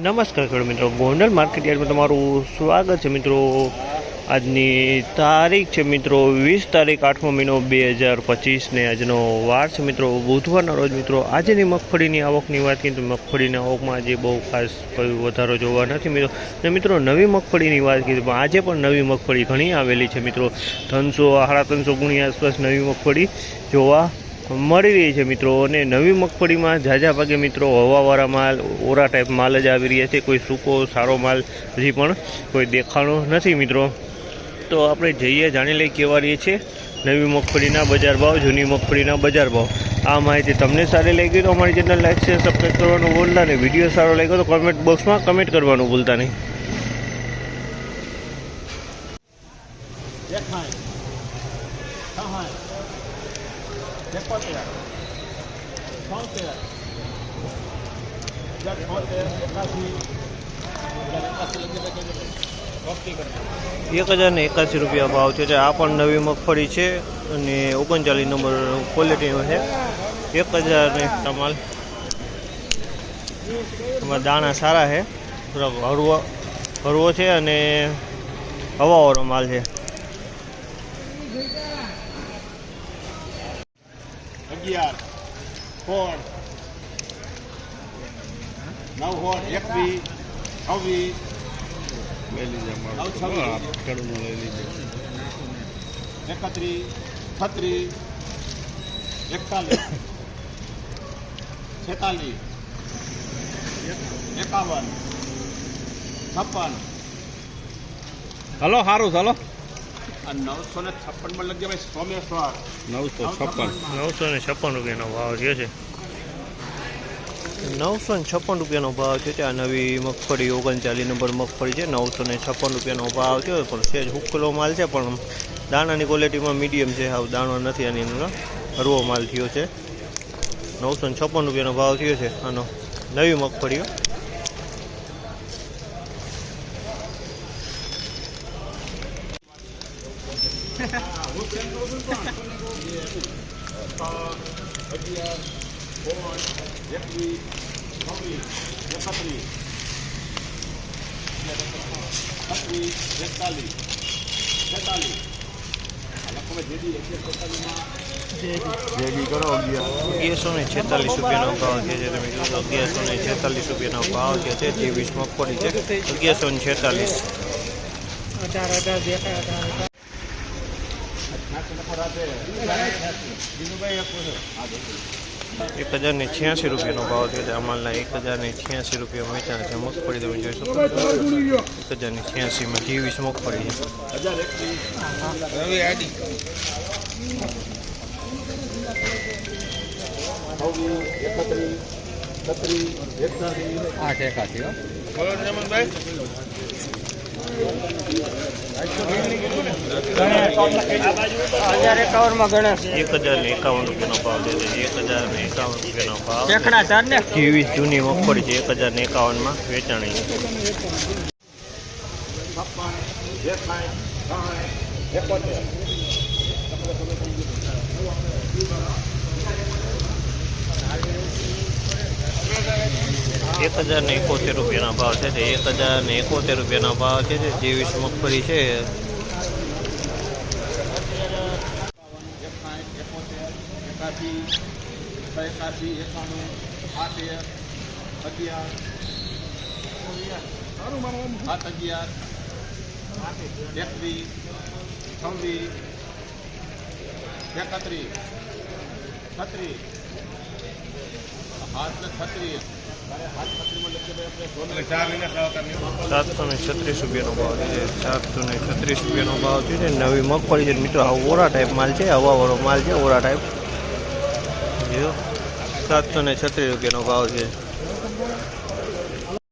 નમસ્કાર ખેડૂત મિત્રો, ગોંડલ માર્કેટ યાર્ડમાં તમારું સ્વાગત છે મિત્રો. આજની તારીખ છે મિત્રો, વીસ તારીખ આઠમો મહિનો બે હજાર પચીસને આજનો વાર છે મિત્રો. બુધવારના રોજ મિત્રો, આજની મગફળીની આવકની વાત કરીએ તો મગફળીની આવકમાં આજે બહુ ખાસ કોઈ વધારો જોવા નથી મિત્રો ને મિત્રો, નવી મગફળીની વાત કરીએ તો આજે પણ નવી મગફળી ઘણી આવેલી છે મિત્રો. ત્રણસો, સાડા ત્રણસો ગુણી આસપાસ નવી મગફળી જોવા મળી રહી છે મિત્રો અને નવી મગફળીમાં ઝાઝા ભાગે મિત્રો હવાવાળા માલ, ઓરા ટાઈપ માલ જ આવી રહ્યા છે. કોઈ સૂકો, સારો માલ હજી પણ કોઈ દેખાણો નથી મિત્રો. તો આપણે જઈએ, જાણી લઈએ કેવા રહીએ છીએ. નવી મગફળીના બજાર ભાવ, જૂની મગફળીના બજાર ભાવ. આ માહિતી તમને સારી લાગી તો અમારી ચેનલ લાઈક શેર સબસ્ક્રાઈબ કરવાનું ભૂલતા નહીં. વીડિયો સારો લાગ્યો તો કોમેન્ટ બોક્સમાં કમેન્ટ કરવાનું ભૂલતા નહીં. સહાય એકોતેર છોતેર હજાર છોતેર એકાસી એક હજાર ને એકાસી રૂપિયા ભાવ છે. આ પણ નવી મગફળી છે અને ઓગણચાલીસ નંબર ક્વોલિટીનો છે. એક હજાર માલ. એમાં દાણા સારા છે. હળવો હળવો છે અને હવાવાળો માલ છે. અગિયાર સોળ નવ હોળ એકવીસ છવ્વીસ એકત્રીસ છત્રીસ એકતાલીસ છેતાલીસ એકાવન છપ્પન હલો સારું ચાલો નવસો ને છપ્પનમાં લગી ભાઈ સોમેશ્વર નવસો છપ્પન. નવસો ને છપ્પન રૂપિયાનો ભાવ થયો છે. નવસો ને છપ્પન રૂપિયાનો ભાવ છે. આ નવી મગફળી ઓગણચાલીસ નંબર મગફળી છે. નવસો ને છપ્પન રૂપિયાનો ભાવ થયો પણ સેજ હુકલો માલ છે પણ દાણાની ક્વોલિટીમાં મીડિયમ છે. આવું દાણો નથી આની અંદર હરવો માલ થયો છે. નવસો ને છપ્પન રૂપિયાનો ભાવ થયો છે. આનો નવી મગફળીઓ. એકતાલીસ અગિયારસો ને છેતાલીસ રૂપિયાનો ભાવ છે જે તમે જોશો, અગિયારસો ને છેતાલીસ રૂપિયાનો ભાવ કે છે ત્રેવીસ મગફળી છે. અગિયારસો ને છેતાલીસ. એક હજાર ને છ્યાસી રૂપિયાનો ભાવ થયો છે આ એક હજાર ને છ્યાસી રૂપિયા વેચાણ છે. મગફળી તમે જોઈ શકો એક હજાર ને છ્યાસીમાં ત્રેવીસ મગફળી છે. આઠ એકાસી એક હજાર ને એકાવન રૂપિયાનો ભાવ છે એક હજાર ને એકાવન રૂપિયાનો ભાવ ત્રેવીસ જૂની મગફળી છે એક હજાર ને એકાવનમાં વેચાણી છે છપ્પન એકસાઠ સાઠ એકોતેર એક હજાર ને એકોતેર રૂપિયાના ભાવ છે તે એક હજાર ને એકોતેર રૂપિયાના ભાવ છે તે જેવીસ મગફળી છે. સાત અગિયાર એકવીસ છવ્વીસ, એકત્રીસ, છત્રીસ હાથ છત્રીસ. સાતસો ને છત્રીસ રૂપિયાનો ભાવ છે. સાતસો ને છત્રીસ રૂપિયાનો ભાવ છે નવી મગફળી છે મિત્રો, આ ઓરા ટાઈપ માલ છે, હવાવાળો માલ છે, ઓરા ટાઈપ સાતસો ને છત્રીસ રૂપિયાનો ભાવ છે.